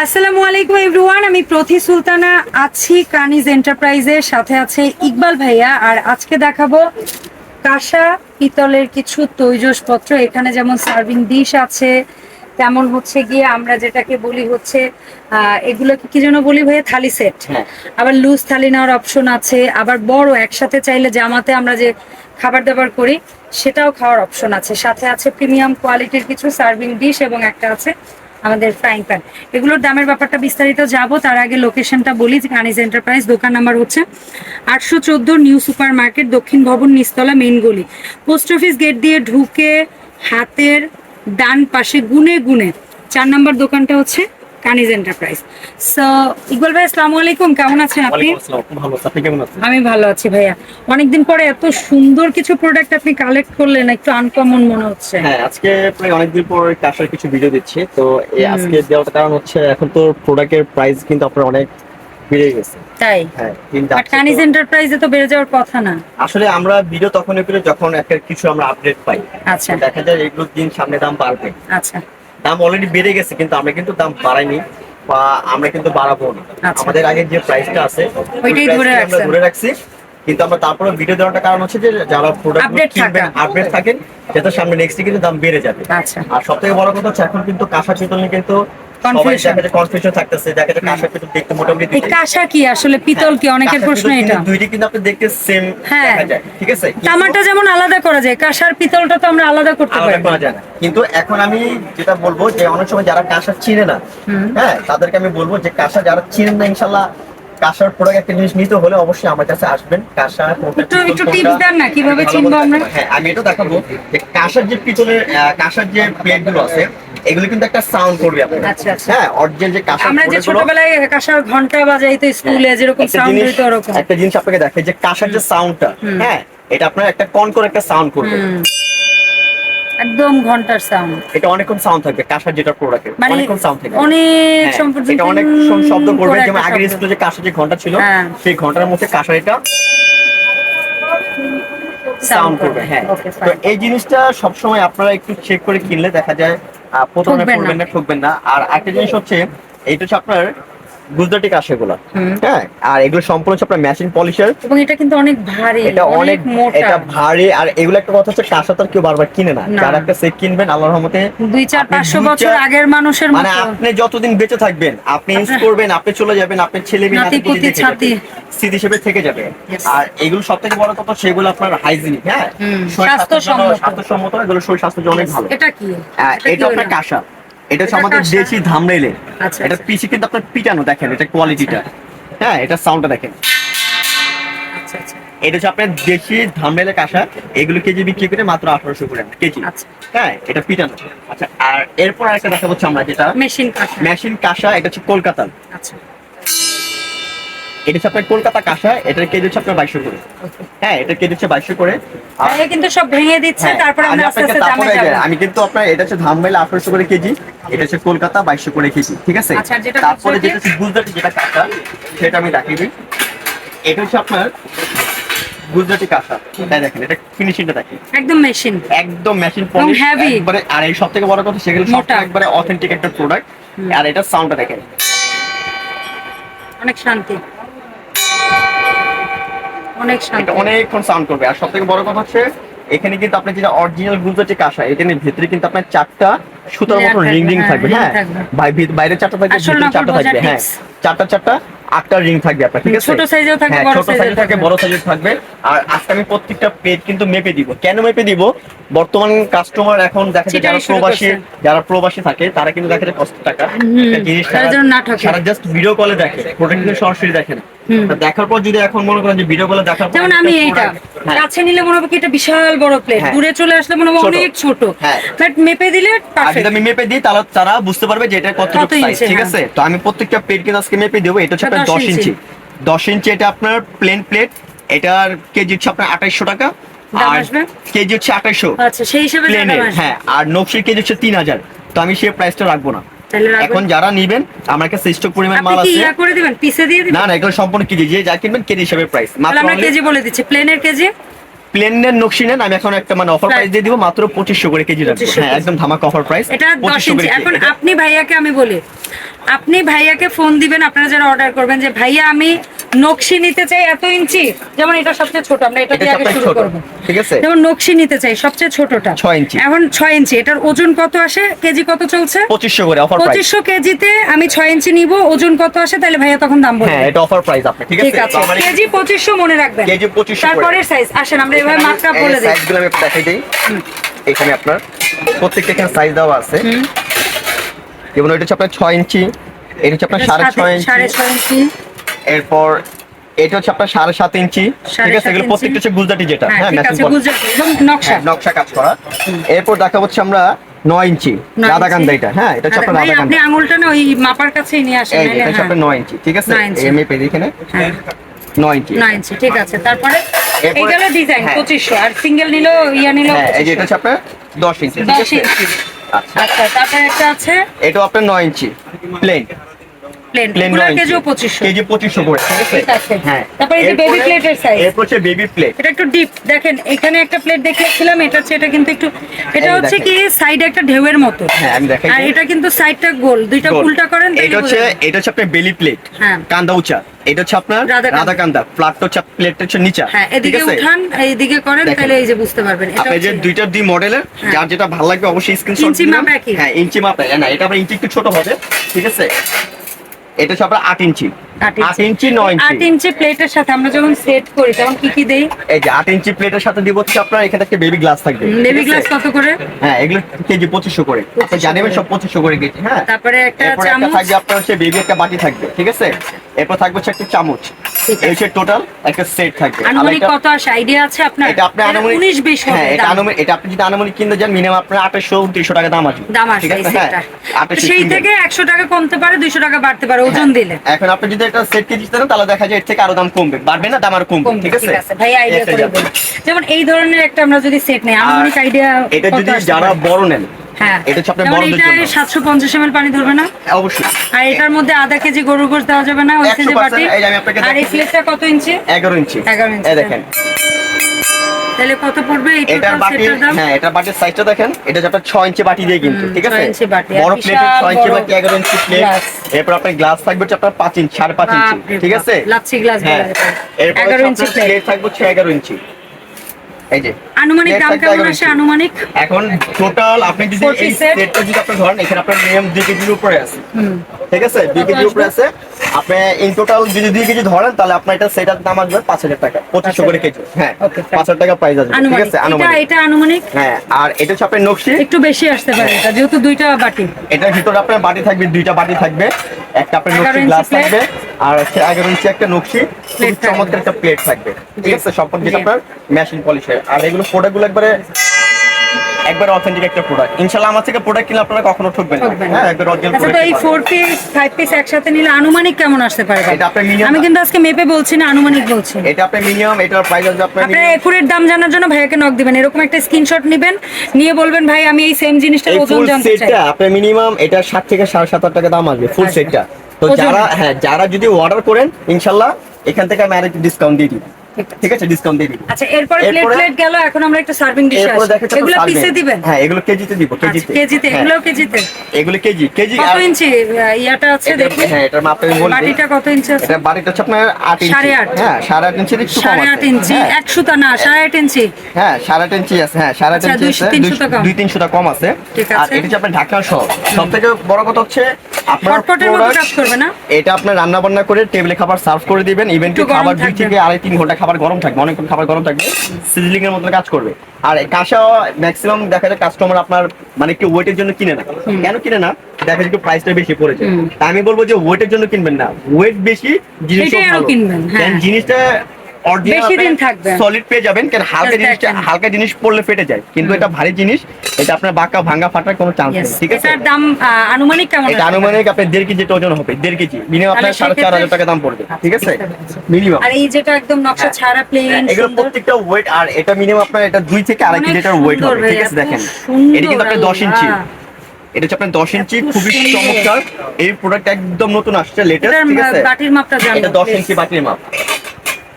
আসসালামু আলাইকুম এভরিওয়ান আমি প্রতি সুলতানা আছি কানিজ এন্টারপ্রাইজের সাথে আছে ইকবাল ভাইয়া আর আজকে দেখাবো কাঁসা পিতলের কিছু তৈজসপত্র। এখানে যেমন সার্ভিং ডিশ আছে তেমন হচ্ছে গিয়ে আমরা যেটাকে বলি হচ্ছে এগুলোকে কি যেন বলি ভাইয়া? থালি সেট। হ্যাঁ। আবার লুজ থালি নেওয়ার অপশন আছে আবার বড় একসাথে চাইলে জামাতে আমরা যে খাবার দাবার করি সেটাও খাওয়ার অপশন আছে। সাথে আছে প্রিমিয়াম কোয়ালিটির কিছু সার্ভিং ডিশ এবং একটা আছে আমাদের ফ্রাইং প্যান এগুলোর দামের ব্যাপারটা বিস্তারিত যাব, তার আগে লোকেশনটা বলি, যে কানিজ এন্টারপ্রাইজ দোকান নাম্বার হচ্ছে আটশো চোদ্দ নিউ সুপার মার্কেট দক্ষিণ ভবন নিস্তলা মেইন গলি। পোস্ট অফিস গেট দিয়ে ঢুকে হাতের ডান পাশে গুনে গুনে, চার নাম্বার দোকানটা হচ্ছে কানিজ এন্টারপ্রাইজ। সো ইকবাল ভাই আসসালামু আলাইকুম। কেমন আছেন আপনি? আমি ভালো আছি ভাইয়া। অনেকদিন পরে এত সুন্দর কিছু প্রোডাক্ট আপনি কালেক্ট করলেন একটু আনকমন মনে হচ্ছে। হ্যাঁ আজকে প্রায় অনেকদিন পর কাশার কিছু ভিডিও দিচ্ছি। তো এই আজকে দেওয়ার কারণ হচ্ছে এখন তো প্রোডাক্টের প্রাইস কিন্তু আপনার অনেক বেড়ে গেছে। তাই? হ্যাঁ কানিজ এন্টারপ্রাইজে তো বেড়ে যাওয়ার কথা না। আসলে আমরা ভিডিও তখনই করি যখন একটা কিছু আমরা আপডেট পাই। আচ্ছা। দেখা যায় দিন সামনে দাম বাড়বে। আচ্ছা। দাম অলরেডি বেড়ে গেছে কিন্তু আমরা কিন্তু দাম বাড়াইনি বা আমরা কিন্তু বাড়াবো না। আচ্ছা। আমাদের আগে যে প্রাইসটা আছে ওইটাই ধরে আমরা ধরে রাখছি। কিন্তু আমরা তারপরে ভিডিও দেওয়ার কারণ হচ্ছে যে যারা প্রোডাক্ট কিনবেন আপডেট থাকেন যাতে সামনে নেক্সট কিন্তু দাম বেড়ে যাবে। আচ্ছা। আর সব থেকে বড় কথা হচ্ছে এখন কিন্তু কাঁসা চিতল কিন্তু সবাই Confusion. দেখা যায় কনফিউশন থাকতেছে দেখা যায় কাঁসা পিতল দেখতে মোটামুটি এই কাঁসা কি আসলে পিতল কি? অনেকের প্রশ্ন এটা। দুইটি কিন্তু আপনি দেখতে সেম হ্যাঁ। দেখা যায় ঠিক আছে? তামাটা যেমন আলাদা করা যায় কাঁসার পিতলটা তো আমরা আলাদা করতে আলাদা পারি। করা যায় না। কিন্তু এখন আমি যেটা বলব যে অনেক সময় যারা কাঁসা চিনে না হ্যাঁ তাদেরকে আমি বলব যে কাঁসা যারা চিনেন না ইনশাল্লাহ কাঁসার প্রোডাক্ট একটা জিনিস নিতে হলে অবশ্যই আমার কাছে আসবেন। কাঁসা একটু- একটু tips দেন না, কীভাবে চিনবো আমরা? হ্যাঁ আমি এটা দেখাবো। যে কাঁসার যে পিতলের কাঁসার যে প্লেটগুলো আছে এগুলো কিন্তু একটা সাউন্ড করবে আপনার আচ্ছা, আচ্ছা। হ্যাঁ অরিজিনাল যে কাঁসার আমরা যে ছোটবেলায় কাঁসার ঘণ্টা বাজাইতো স্কুলে যেরকম সাউন্ড হইতো ওরকম। একটা জিনিস আপনাকে দেখাই যে কাঁসার যে সাউন্ডটা হ্যাঁ এটা আপনার একটা কন করে একটা সাউন্ড করবে। একদম ঘণ্টার সাউন্ড এটা অনেকক্ষণ সাউন্ড থাকবে যেটা প্রোডাক্ট মানে অনেকক্ষণ সাউন্ড থাকবে। অনেক হ্যাঁ, এটা অনেক শব্দ করবে যেমন আগের স্কুলে যে যে ঘণ্টা ছিল হ্যাঁ। সেই ঘণ্টার মধ্যে কাঁসার এটা সাউন্ড করবে হ্যাঁ। তো এই জিনিসটা সবসময় আপনারা একটু চেক করে কিনলে দেখা যায় প্রথমে। পড়বেন না ঠকবেন না। আর একটা জিনিস হচ্ছে এইটা হচ্ছে আপনার গুজরাটি কাশ এগুলো। হ্যাঁ আর এগুলো সম্পূর্ণ হচ্ছে আপনার মেশিন পলিশার এবং এটা কিন্তু অনেক ভারী এটা অনেক মোটা। এটা ভারী আর এগুলো একটা কথা হচ্ছে কাঁসা তো কেউ বারবার কিনে না। যারা একটা সেট কিনবেন আল্লাহর রহমতে দুই চার আপনি পাঁচশো বছর আগের মানুষের মানে আপনি যতদিন বেঁচে থাকবেন আপনি ইউজ করবেন আপনি চলে যাবেন আপনার ছেলে মেয়ে নাতি নাতি পুতি পুতি ছাতি। স্মৃতি হিসেবে থেকে যাবে। আর এগুলো সব থেকে বড় কথা সেগুলো আপনার হাইজিনিক হ্যাঁ? স্বাস্থ্যসম্মত। স্বাস্থ্যসম্মত এগুলো শরীর স্বাস্থ্যের জন্য অনেক ভালো। এটা কি? এটা আপনার? কাঁসা এটা হচ্ছে আমাদের দেশি ধামরাইলের আচ্ছা, এটা আচ্ছা। পিসি কিন্তু আপনার পিটানো দেখেন এটা কোয়ালিটিটা হ্যাঁ এটা সাউন্ডটা দেখেন। আচ্ছা আচ্ছা। এটা হচ্ছে আপনার দেশি ধামরাইলের কাঁসা এগুলো কেজি বিক্রি করে মাত্র আঠারোশো করে কেজি। আচ্ছা। হ্যাঁ এটা পিটানো। আচ্ছা আর এরপর আরেকটা দেখা হচ্ছে আমরা যেটা। মেশিন কাঁসা মেশিন কাঁসা এটা হচ্ছে কলকাতার। আচ্ছা। এটা হচ্ছে আপনার কলকাতা কাঁসা এটার কেজি হচ্ছে আপনার বাইশশো করে। হ্যাঁ এটার কেজি হচ্ছে বাইশশো করে। কিন্তু সব ভেঙে দিচ্ছে হ্যাঁ, তারপরে আমি আমরা আস্তে আস্তে দামে তারপরে আমি কিন্তু আপনার এটা হচ্ছে ধামবেলা আঠারোশো করে কেজি এটা হচ্ছে কলকাতা বাইশশো করে কেজি ঠিক আছে? আচ্ছা, তারপরে যেটা হচ্ছে গুজরাটি যেটা কাঁসা সেটা আমি দেখিয়ে দিই। এটা হচ্ছে আপনার গুজরাটি কাঁসা। তাই দেখেন এটা ফিনিশিংটা দেখেন। একদম মেশিন একদম মেশিন পলিশ একবারে আর এই সব থেকে বড় কথা সেগুলো সব একবারে অথেন্টিক একটা প্রোডাক্ট আর এটা সাউন্ডটা দেখেন। অনেক শান্তি। অনেক শান্তি। অনেকক্ষণ সাউন্ড করবে। আর সব থেকে বড় কথা হচ্ছে এখানে কিন্তু আপনার যেটা অরিজিনাল কাঁসা এখানে ভিতরে কিন্তু আপনার চারটা সুতার মতো রিং রিং হ্যাঁ, থাকবে হ্যাঁ? থাকবে। ভি- বাইরে চারটা থাকবে ভিতরে চারটা থাকবে হ্যাঁ। চারটা চারটা আটটা রিং থাকবে আপনার ঠিক আছে? ছোট সাইজেও থাকবে, হ্যাঁ, বড় ছোট সাইজেও থাকে থাকবে। বড় থাকবে। আর আজকে আমি প্রত্যেকটা পেজ কিন্তু মেপে দিব। কেন মেপে দিব? বর্তমান কাস্টমার এখন দেখা যায় যারা প্রবাসী যারা প্রবাসী থাকে তারা কিন্তু দেখা যায় কষ্ট টাকা। জিনিস। সারা জাস্ট ভিডিও কলে দেখে প্রোডাক্ট কিন্তু সরাসরি দেখে না। দেখার পর যদি এখন মনে করেন যে ভিডিও দেখার পর যেমন আমি এইটা হ্যাঁ, কাছে নিলে মনে হবে কি এটা বিশাল বড় প্লেট হ্যাঁ। দূরে চলে আসলে মনে হবে অনেক ছোট। হ্যাঁ। বাট মেপে দিলে যদি পারফেক্ট আমি মেপে দিই তাহলে তারা বুঝতে পারবে যে এটা কত কত সাইজ ঠিক হ্যাঁ। আছে? তো আমি প্রত্যেকটা প্লেট কিন্তু আজকে মেপে দেবো। এটা হচ্ছে আপনার 10 দশ ইঞ্চি। ইঞ্চি। দশ ইঞ্চি এটা আপনার প্লেন প্লেট এটার কেজি হচ্ছে আপনার আঠাইশশো টাকা। আর কেজি হচ্ছে আঠাইশশো। আচ্ছা সেই হিসেবে। হ্যাঁ। আর নকশির কেজি হচ্ছে তিন হাজার। তো আমি সেই প্রাইসটা রাখব না? এখন যারা নিবেন আমার কাছে স্টক পরিমাণ মাল আছে। ইয়া করে দিবেন? পিসে দিয়ে দিবেন? না না এগুলো সম্পূর্ণ কেজি। যে যা কিনবেন কেজি হিসাবে প্রাইস মাত্র আমরা কেজি বলে দিচ্ছি। প্লেনের কেজি? প্লেনের নকশি নেন আমি এখন একটা মানে অফার প্রাইস দিয়ে দিব মাত্র পঁচিশশো করে কেজি রাখব হ্যাঁ একদম ধামাকা অফার প্রাইস এটা দশ ইঞ্চি। এখন আপনি ভাইয়াকে আমি বলি। আপনি ভাইয়াকে ফোন দিবেন আপনারা যারা অর্ডার করবেন যে ভাইয়া আমি নকশি নিতে চাই এত ইঞ্চি? যেমন এটা সবচেয়ে ছোট আমরা এটা দিয়ে আগে শুরু করব। ঠিক আছে? যেমন নকশি নিতে চাই সবচেয়ে ছোটটা। ছয় ইঞ্চি। এখন ছয় ইঞ্চি এটার ওজন কত আসে? কেজি কত চলছে? পঁচিশশো করে অফার প্রাইস পঁচিশশো কেজিতে আমি ছয় ইঞ্চি নিব ওজন কত আসে? তাহলে ভাইয়া তখন দাম বলবে। হ্যাঁ এটা অফার প্রাইস আপনি ঠিক আছে? কেজি পঁচিশশো মনে রাখবেন। কেজি 2500 করে। তারপরের সাইজ আসেন আমরা এভাবে মাত্রা বলে দিই। সাইজগুলো আমি দেখাই দিই। এখানে আপনার প্রত্যেকটা এখানে সাইজ দেওয়া আছে। যেমন এটা হচ্ছে আপনার ছয় ইঞ্চি এটা হচ্ছে আপনার এটা সাড়ে সাত- ছয় ইঞ্চি। সাড়ে ছয় ইঞ্চি। এরপর এটা হচ্ছে আপনার সাড়ে সাত ইঞ্চি। ঠিক আছে এগুলো প্রত্যেকটা হচ্ছে গুজরাটি যেটা। হ্যাঁ হ্যাঁ নকশা হ্যাঁ নকশা। কাজ করা। এরপর দেখা হচ্ছে আমরা নয় ইঞ্চি রাধাকান্দা এটা। হ্যাঁ এটা হচ্ছে আচ্ছা, আঙুলটা না ওই মাপার কাছেই নিয়ে আসেন এই এটা হচ্ছে হ্যাঁ। আপনার নয় ইঞ্চি ঠিক আছে। এম এ পেজ এখানে নয় ইঞ্চি। নয় ইঞ্চি ঠিক আছে। তারপরে এরপরে- এইগুলো ডিজাইন। পঁচিশশো। আর সিঙ্গেল নিল ইয়া নিল এই যে এটা হচ্ছে আপনার দশ ইঞ্চি দশ ইঞ্চি। আচ্ছা। আচ্ছা তারপরে একটা আছে? এটাও আপনার নয় ইঞ্চি প্লেন প্লেন পুরো নয় পঁচিশশো। কেজি পঁচিশশো করে ঠিক আছে? হ্যাঁ। তারপরে এই যে এরপরে- plate এর এরপর হচ্ছে বেবি প্লেট এটা একটু ডিপ দেখেন এখানে একটা প্লেট দেখিয়েছিলাম এটা হচ্ছে এটা কিন্তু একটু এটা হচ্ছে কি সাইডে একটা ঢেউয়ের মতো। হ্যাঁ আমি দেখাই আর এটা কিন্তু সাইডটা গোল। দুইটা। উল্টা করেন এটা হচ্ছে এটা হচ্ছে আপনার বেলি প্লেট হ্যাঁ। কান্দা উঁচা। এটা হচ্ছে আপনার রাধা কান্দা। প্লাটটা হচ্ছে প্লেটটা হচ্ছে নিচা। হ্যাঁ এদিকে উঠান এইদিকে করেন তাহলে এই যে বুঝতে পারবেন। এটা আপনি যে দুইটার দুই মডেলের হ্যাঁ। যার যেটা ভালো লাগবে অবশ্যই স্ক্রিনশট ইঞ্চি মাপ একই। হ্যাঁ ইঞ্চি মাপ। না এটা আবার ইঞ্চি একটু ছোট হবে ঠিক আছে? এটা আপনার আট ইঞ্চি। আট আট ইঞ্চি নয় আট ইঞ্চি। ইঞ্চি প্লেটের সাথে আমরা যখন সেট করি তখন কি কি দেই? এই যে আট ইঞ্চি প্লেটের সাথে দিব হচ্ছে আপনার এখানে একটা বেবি গ্লাস থাকবে। বেবি গ্লাস কত করে? হ্যাঁ এগুলো কেজি পঁচিশশো করে। আপনি জানেন সব পঁচিশশো করে কেজি হ্যাঁ? তারপরে একটা চামচ। থাকবে আপনার হচ্ছে বেবি একটা বাটি থাকবে ঠিক আছে? এরপর থাকবে হচ্ছে একটা চামচ। এই হচ্ছে টোটাল একটা সেট থাকবে। আর আনুমানিক কত আসে? আইডিয়া আছে আপনার? এটা আপনি আনুমানিক উনিশ বিশ হ্যাঁ এটা আনুমানিক এটা আপনি যদি আনুমানিক কিনতে যান মিনিমাম আপনার আঠাশশো উনত্রিশশো টাকা দাম আসবে। দাম ঠিক আছে? হ্যাঁ সেই থেকে একশো টাকা কমতে পারে দুইশো টাকা বাড়তে পারে ওজন হ্যাঁ। দিলে। এখন আপনি যদি একটা সেট কেজি দেন তাহলে দেখা যায় এর থেকে আরও দাম কমবে। বাড়বে না দাম আরও কমবে ঠিক আছে? ভাই আইডিয়া করে। যেমন এই ধরনের একটা আমরা যদি সেট নেই আমার অনেক আইডিয়া এটা যদি যারা বড় নেন হ্যাঁ। এটা যেমন এটা জন্য। সাতশো পঞ্চাশ এমএল পানি ধরবে না? অবশ্যই। আর এটার মধ্যে আধা কেজি গরুর গোশ দেওয়া যাবে না ওই 100% বাটি এই যে আমি আপনাকে আর এই প্লেটটা কত ইঞ্চি? এগারো ইঞ্চি। 11 ইঞ্চি, এই দেখেন। তাহলে কত পড়বে? টোটাল বাটি হ্যাঁ এটা বাটির সাইজটা দেখেন। এটা আপনার ছয় ইঞ্চি বাটি দিয়ে কিন্তু ঠিক আছে? ছয় ইঞ্চি বাটি, বড় প্লেটের ছয় ইঞ্চি বাটি এগারো ইঞ্চি প্লেট এরপর আপনার গ্লাস থাকবে হচ্ছে আপনার পাঁচ ইঞ্চি সাড়ে পাঁচ ইঞ্চি ঠিক আছে? লাচ্ছি গ্লাস বলা যায়। এরপর 11 ইঞ্চি। প্লেট থাকবে হচ্ছে এগারো ইঞ্চি। এই যে আনুমানিক দাম কেমন 11 আসে আনুমানিক? এখন টোটাল আপনি যদি এই সেটটা যদি আপনি ধরেন এখানে আপনার মিনিমাম দুই কেজির উপরে আছে। ঠিক আছে? দুই কত কেজির উপরে আছে। আপনি ইন টোটাল যদি দুই কেজি ধরেন তাহলে আপনার এটা সেটার দাম আসবে পাঁচ হাজার টাকা পঁচিশশো করে কেজি। হ্যাঁ fine. পাঁচ হাজার টাকা প্রাইস আসবে ঠিক আছে? আনুমানিক। এটা আনুমানিক? হ্যাঁ আর এটা হচ্ছে আপনার নকশি। একটু বেশি আসতে পারে এটা যেহেতু দুইটা বাটি। এটার ভিতরে আপনার বাটি থাকবে দুইটা বাটি থাকবে একটা আপনার 11 নকশি গ্লাস থাকবে। আর এগারো ইঞ্চি একটা নকশি চমৎকার একটা প্লেট থাকবে। ঠিক আছে? সব যেটা আপনার মেশিন পলিশের আর এগুলো প্রোডাক্টগুলো একবারে একবারে অথেন্টিক একটা প্রোডাক্ট ইনশাআল্লাহ আমার থেকে প্রোডাক্ট কিনলে আপনারা কখনো ঠকবেন না। হ্যাঁ একবার অরিজিনাল আচ্ছা এই ফোর পিস ফাইভ পিস একসাথে নিলে আনুমানিক কেমন আসতে পারে এটা আপনার minimum- আমি কিন্তু আজকে মেপে বলছি না আনুমানিক বলছি। এটা আপনার মিনিমাম এটার প্রাইস আপনার আপনারা minimum- একুরেট দাম জানার জন্য ভাইয়াকে নক দিবেন। এরকম একটা স্ক্রিনশট নেবেন নিয়ে বলবেন ভাই আমি এই সেম জিনিসটার এই ওজন জানতে চাই। সেটটা আপনার মিনিমাম এটা ষাট থেকে সাড়ে সাত হাজার টাকা দাম আসবে ফুল সেটটা তো যারা হ্যাঁ যারা যদি অর্ডার করেন ইনশাল্লাহ এখান থেকে আমি আরেকটু ডিসকাউন্ট দিয়ে দিই ঠিক আছে। ডিসকাউন্ট দিয়ে দিই আচ্ছা এরপরে প্লেট প্লেট গেল এখন আমরা একটা সার্ভিং ডিশ আছে এগুলো পিসে দিবেন? হ্যাঁ এগুলো কেজিতে দিব আচ্ছা, কেজিতে। কেজিতে হ্যাঁ, এগুলো কেজিতে? এগুলো কেজি কেজি কত ইঞ্চি ইয়াটা আছে এটা- দেখি? হ্যাঁ এটার মাপটা আমি বলে বাটিটা কত ইঞ্চি আছে? এটা বাড়িটা হচ্ছে আপনার আট ইঞ্চি। সাড়ে আট। হ্যাঁ সাড়ে আট ইঞ্চির একটু কম আছে। আট ইঞ্চি। হ্যাঁ, এক সুতা না সাড়ে আট ইঞ্চি। হ্যাঁ সাড়ে আট ইঞ্চি আছে। হ্যাঁ সাড়ে আট আচ্ছা, ইঞ্চি আছে। তিনশো দুইশো- টাকা। দুই তিনশোটা কম আছে। আর। এটা হচ্ছে আপনার সহ সব থেকে বড় কথা হচ্ছে আপনার ফটফটের মতো কাজ করবে না? এটা আপনার রান্না বান্না করে টেবিলে খাবার সার্ভ করে দিবেন ইভেন একটু খাবার দুই থেকে আড়াই তিন ঘণ্টা খাবার গরম থাকবে অনেকক্ষণ খাবার গরম থাকবে সিজলিং এর মতো কাজ করবে। আর কাঁসা ম্যাক্সিমাম দেখা যায় কাস্টমার আপনার মানে ওয়েটের জন্য কিনে না। কেন কিনে না? দেখা যায় একটু প্রাইসটা বেশি আমি বলব যে ওয়েটের জন্য কিনবেন না। ওয়েট বেশি ভালো। হ্যাঁ। জিনিসটা বেশি সলিড পেয়ে যাবেন। কারণ হালকা জিনিসটা হালকা জিনিস পড়লে ফেটে যায়। কিন্তু এটা ভারী জিনিস এটা আপনার বাঁকা ভাঙা ফাটার কোনো চান্স নেই ঠিক আছে? এটার দাম আনুমানিক কেমন এটা আনুমানিক আপনার দেড় কেজি ওজন হবে দেড় কেজি। মিনিমাম আপনার সাড়ে চার হাজার টাকা দাম পড়বে আচ্ছা, ঠিক আছে? মিনিমাম আর এই যেটা একদম নকশা ছাড়া প্লেন এগুলো প্রত্যেকটা ওয়েট আর এটা মিনিমাম আপনার এটা দুই থেকে আড়াই কেজি এটার ওয়েট হবে ঠিক আছে? দেখেন এটা কিন্তু আপনার দশ ইঞ্চি। এটা হচ্ছে আপনার দশ ইঞ্চি খুবই চমৎকার। এই প্রোডাক্ট একদম নতুন আসছে লেটেস্ট ঠিক আছে? বাটির মাপটা এটা দশ ইঞ্চি বাটির মাপ।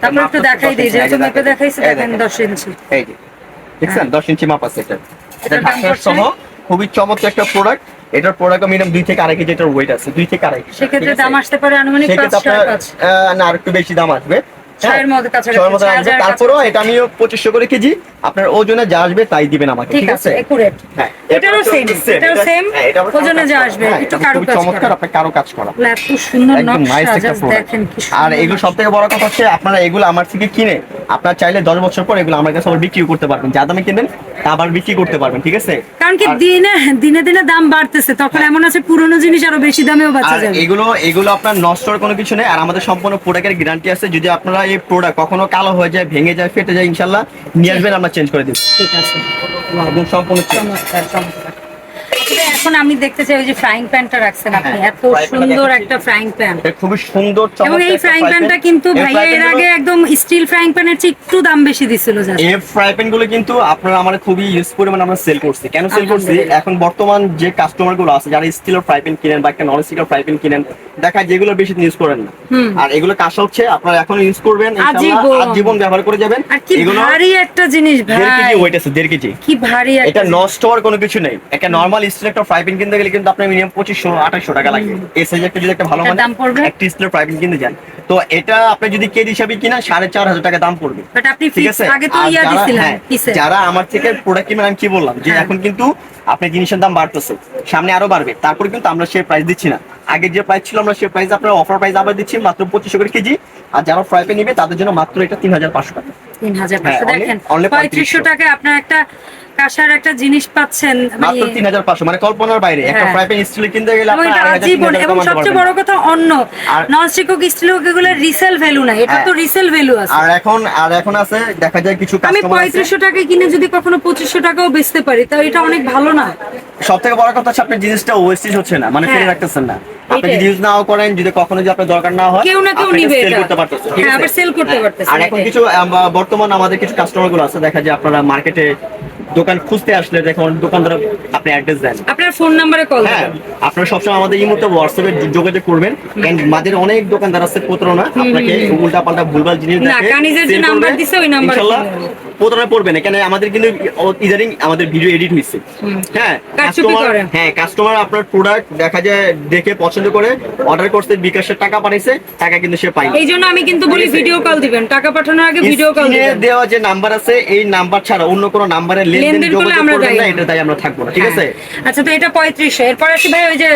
তারপর একটু দেখাই দিই যেহেতু মেপে দেখাইছে দেখেন। দশ ইঞ্চি। এই যে দেখছেন? দশ ইঞ্চি মাপ আছে এটা এটা ঢাকনার সহ খুবই চমৎকার একটা প্রোডাক্ট এটার প্রোডাক্ট মিনিমাম দুই থেকে আড়াই কেজি এটার ওয়েট আছে দুই থেকে আড়াই কেজি। সেক্ষেত্রে দাম আসতে পারে আনুমানিক না আর একটু বেশি দাম আসবে। তারপরেও এটা আমিও পঁচিশশো করে কেজি আপনার ওজনে যা আসবে তাই দিবেন আমাকে ঠিক আছে হ্যাঁ, এটারও সেম এটারও সেম হ্যাঁ, এটা আবার ওজনে কারও যা কাজ আসবে হ্যাঁ, একটু এটা কাজ চমৎকার করা। কারও কাজ করা। এত সুন্দর নকশা nice একটা just product। দেখেন আর এগুলো সব থেকে বড় কথা হচ্ছে আপনারা এগুলো আমার থেকে কিনে আপনার চাইলে দশ বছর পর এগুলো আমার কাছে আবার বিক্রি করতে পারবেন। যা দামে কিনবেন তা আবার বিক্রি করতে পারবেন ঠিক আছে? কারণ কি দিনে দিনে দিনে দাম বাড়তেছে তখন এমন আছে পুরনো জিনিস আরও বেশি দামেও বাঁচা যাবে। এগুলো এগুলো আপনার নষ্ট হওয়ার কোনো কিছু নেই আর আমাদের সম্পূর্ণ প্রোডাক্টের গ্যারান্টি আছে যদি আপনারা এই প্রোডাক্ট কখনো কালো হয়ে যায় ভেঙে যায় ফেটে যায় ইনশাল্লাহ নিয়ে আসবেন আমরা চেঞ্জ করে দিব। ঠিক আছে। একদম সম্পূর্ণ change। চমৎকার চমৎকার এখন আমি দেখতে চাই ওই যে ফ্রাইং প্যানটা রাখছেন আপনি হ্যাঁ, এত সুন্দর একটা ফ্রাইং প্যান খুবই সুন্দর এবং এই ফ্রাইং প্যানটা কিন্তু ভাইয়া এর আগে একদম স্টিল ফ্রাইং প্যানের চেয়ে একটু দাম বেশি দিছিল এই ফ্রাই প্যানগুলো কিন্তু আপনারা আমরা খুবই ইউজ পরিমাণ আমরা সেল করছি। কেন সেল করছি? এখন বর্তমান যে কাস্টমারগুলো আছে যারা স্টিলের ফ্রাই প্যান কিনেন বা একটা নন স্টিলের ফ্রাই প্যান কিনেন দেখা যেগুলো বেশি ইউজ করেন না। আর এগুলো কাজ হচ্ছে আপনারা এখন ইউজ করবেন। আজীবন। ব্যবহার করে যাবেন। এগুলো ভারী একটা জিনিস দেড় কেজি ওয়েট আছে দেড় কেজি। কি ভারী এটা নষ্ট হওয়ার কোনো কিছু নেই। একটা নর্মাল স্টিল একটা ফ্রাই প্যান কিনতে গেলে কিন্তু আপনার মিনিমাম পঁচিশশো আঠাশশো টাকা লাগবে এই সাইজ একটা যদি একটা ভালো মানে? একটা স্টিলের ফ্রাই প্যান কিনতে যান। তো এটা আপনি যদি কেজি হিসাবে কিনা সাড়ে চার হাজার টাকা দাম পড়বে। ঠিক আছে? যারা- হ্যাঁ, যারা আমার থেকে প্রোডাক্ট কিনবেন আমি কি বললাম? যে হ্যাঁ। এখন কিন্তু আপনি জিনিসের দাম বাড়তেছে সামনে আরও বাড়বে। তারপর কিন্তু আমরা সেই প্রাইস দিচ্ছি না। আগে যে প্রাইস ছিল আমরা সেই প্রাইস আপনার অফার প্রাইস আবার দিচ্ছি মাত্র পঁচিশশো করে কেজি। আর যারা ফ্রাই প্যান নিবে তাদের জন্য মাত্র এটা তিন হাজার পাঁচশো টাকা। তিন হাজার হ্যাঁ, পাঁচশো দেখেন পঁয়ত্রিশশো। 3500 টাকায় আপনার একটা কাঁসার একটা জিনিস পাচ্ছেন মাত্র মানে- হাজার পাঁচশো মানে কল্পনার বাইরে। একটা হ্যাঁ। ফ্রাই প্যান স্টিল কিনতে গেলে আপনার হাজার এবং সবচেয়ে বড় কথা অন্য। স্টিল এগুলো রিসেল ভ্যালু নাই এটা তো হ্যাঁ। রিসেল ভ্যালু আছে। আর এখন আর এখন আছে দেখা যায় কিছু আমি কাস্টমার পঁয়ত্রিশশো টাকায় কিনে যদি কখনো পঁচিশশো টাকাও বেচতে পারি তাও এটা অনেক ভালো না সব থেকে বড় কথা হচ্ছে আপনার জিনিসটা ওয়েস্টেজ হচ্ছে না মানে ফেলে হ্যাঁ। রাখতেছেন না আপনি যদি ইউজ নাও করেন যদি কখনো যদি আপনার দরকার না হয় কেউ না কেউ নিবে এটা। করতে পারতেছেন ঠিক হ্যাঁ, আছে? আবার করতে হ্যাঁ। পারতেছেন, আর এখন কিছু বর্তমান আমাদের কিছু কাস্টমারগুলো আছে দেখা যায় আপনারা মার্কেটে দোকান খুঁজতে আসলে দেখুন দোকানদার আপনি অ্যাড্রেস দেন আপনার ফোন নাম্বারে কল হ্যাঁ আপনারা সবসময় আমাদের এই মুহূর্তে হোয়াটসঅ্যাপে যোগাযোগ করবেন কারণ মাঝের অনেক দোকানদার আছে প্রতারণা আপনাকে উল্টা পাল্টা ভুলভাল জিনিস না, কানিজের যে নাম্বার দিছে ওই নাম্বারে ইনশাআল্লাহ। প্রতারণা পড়বে না। কেন আমাদের কিন্তু ইদারিং আমাদের ভিডিও এডিট হয়েছে হ্যাঁ কাস্টমার হ্যাঁ কাস্টমার আপনার প্রোডাক্ট দেখা যায় দেখে পছন্দ করে অর্ডার করতে বিকাশের টাকা পাঠাইছে টাকা কিন্তু সে পায়নি। এই জন্য আমি কিন্তু বলি ভিডিও কল দিবেন। টাকা পাঠানোর আগে ভিডিও কল দিবেন। দেওয়া যে নাম্বার আছে এই নাম্বার ছাড়া অন্য কোনো নাম্বারে লেনদেন করলে আমরা না। এটা তাই আমরা থাকব না ঠিক আছে? হ্যাঁ। আচ্ছা তো এটা পঁয়ত্রিশশো। এরপর আসি ভাই ওই যে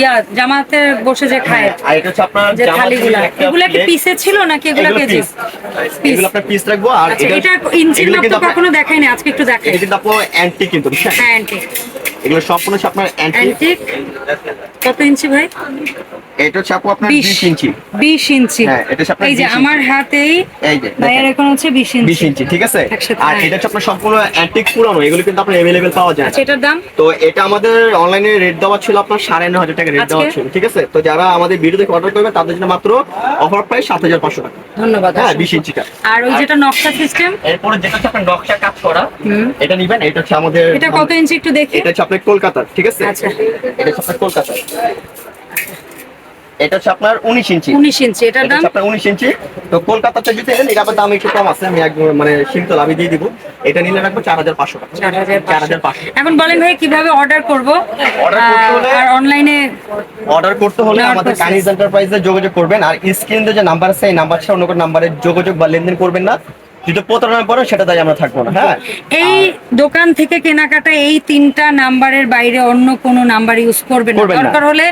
ইয়া জামাতে বসে যে খায় আর এটা হচ্ছে আপনার জামাতে এগুলা কি পিসে ছিল নাকি এগুলা কেজি। এগুলো আপনার পিস রাখব আর আচ্ছা এটা ইঞ্চির এগুলো মাপ কিন্তু তো কখনো আজকে একটু দেখাই। এটা কিন্তু আপনার অ্যান্টিক কিন্তু হ্যাঁ অ্যান্টিক এগুলো সম্পূর্ণ আপনার অ্যান্টিক কত ইঞ্চি ভাই? এটা হচ্ছে আপনার বিশ। 20 ইঞ্চি। বিশ ইঞ্চি। হ্যাঁ, এটা আপনার এই যে আমার হাতেই এই যে ভাইয়ের এখন হচ্ছে 20 ইঞ্চি। ইঞ্চি ঠিক আছে? আর। এটা হচ্ছে আপনার সম্পূর্ণ অ্যান্টিক পুরানো এগুলো কিন্তু আপনার অ্যাভেলেবেল পাওয়া যায় আচ্ছা এটার দাম? তো এটা আমাদের অনলাইনে রেট দেওয়া ছিল আপনার সাড়ে নয় হাজার টাকা রেট দেওয়া ছিল ঠিক আছে? তো যারা আমাদের ভিডিও দেখে অর্ডার করবে তাদের জন্য মাত্র অফার প্রাইস সাত হাজার পাঁচশো টাকা। ধন্যবাদ। হ্যাঁ অসংখ্য। বিশ ইঞ্চিটা আর ওই যেটা নকশা সিস্টেম এরপরে যেটা হচ্ছে আপনার নকশা কাজ করা। এটা নিবেন এটা হচ্ছে আমাদের এটা কত ইঞ্চি একটু দেখি? এটা হচ্ছে আপনার কলকাতার ঠিক আছে? আচ্ছা। এটা হচ্ছে কলকাতার। এটা হচ্ছে আপনার উনিশ ইঞ্চি। উনিশ ইঞ্চি এটার দাম? আপনার উনিশ ইঞ্চি। তো কলকাতাতে যদি নেন এটা দাম একটু কম আছে আমি একদম মানে সীমিত লাভে দিয়ে দিব। এটা নিলে রাখব চার হাজার পাঁচশো টাকা। চার হাজার পাঁচশো। এখন বলেন ভাই কীভাবে অর্ডার করব? Order করতে হলে- আর অনলাইনে অর্ডার করতে হলে আমাদের। কানিজ এন্টারপ্রাইজে যোগাযোগ করবেন। আর স্ক্রিনে যে নাম্বার আছে এই নাম্বার ছাড়া অন্য কোনো নাম্বারে যোগাযোগ বা লেনদেন করবেন না। যদি প্রতারণা করে সেটা তাই আমরা থাকব না। হ্যাঁ। এই দোকান থেকে কেনাকাটা এই তিনটা নাম্বারের বাইরে অন্য কোনো নাম্বার ইউজ করবেন না। দরকার হলে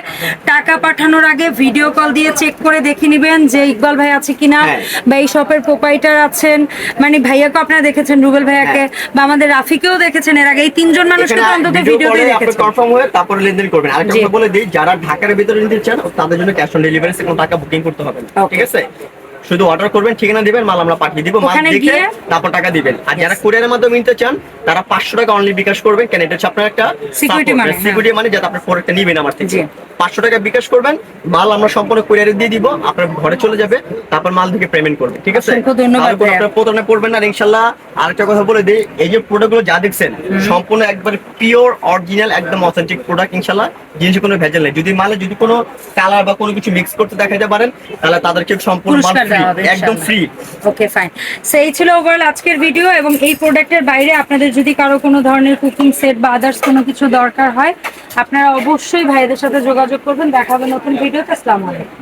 টাকা পাঠানোর আগে ভিডিও কল দিয়ে চেক করে দেখে নেবেন যে ইকবাল ভাই আছে কিনা হ্যাঁ। বা এই শপের প্রোপাইটার আছেন। মানে ভাইয়াকে আপনারা দেখেছেন রুবেল ভাইয়াকে বা আমাদের রাফিকেও দেখেছেন। এর আগে এই তিনজন মানুষকে তো অন্তত ভিডিও ভিডিওতে দেখেছেন। কনফার্ম হয়ে তারপরে লেনদেন করবেন। আরেকটা। কথা বলে দিই যারা ঢাকার ভিতরে নিতে চান তাদের জন্য ক্যাশ অন ডেলিভারি কোনো টাকা বুকিং করতে হবে না। ঠিক আছে? শুধু অর্ডার করবেন ঠিকানা দিবেন মাল আমরা পাঠিয়ে দিব মাল দেখে তারপর টাকা দিবেন আর যারা কুরিয়ারের মাধ্যমে নিতে চান তারা পাঁচশো টাকা অনলি বিকাশ করবেন কেন এটা হচ্ছে আপনার একটা money, হ্যাঁ। সিকিউরিটি মানে যাতে আপনার প্রোডাক্টটা নিবেন আমার থেকে। পাঁচশো টাকা বিকাশ করবেন মাল আমরা সম্পূর্ণ কুরিয়ারে দিয়ে দিব আপনার ঘরে চলে যাবে তারপর মাল থেকে পেমেন্ট করবেন ঠিক আছে ধন্যবাদ। আপনার প্রতারণায় পড়বেন না আর ইনশাল্লাহ আরেকটা কথা বলে দিই এই যে প্রোডাক্টগুলো যা দেখছেন সম্পূর্ণ একবার পিওর অরিজিনাল একদম অথেন্টিক প্রোডাক্ট ইনশাল্লাহ জিনিসে কোনো ভেজাল নেই যদি মালে যদি কোনো কালার বা কোনো কিছু মিক্স করতে দেখা যায় পারেন তাহলে তাদেরকে সম্পূর্ণ মাল একদম ফ্রি ওকে ফাইন সেই ছিল ওভারঅল আজকের ভিডিও এবং এই প্রোডাক্টের বাইরে আপনাদের যদি কারও কোনো ধরনের কুকিং সেট বা আদার্স কোনো কিছু দরকার হয় আপনারা অবশ্যই ভাইদের সাথে যোগাযোগ করবেন। দেখাবেন নতুন ভিডিওতে আসসালামু আলাইকুম।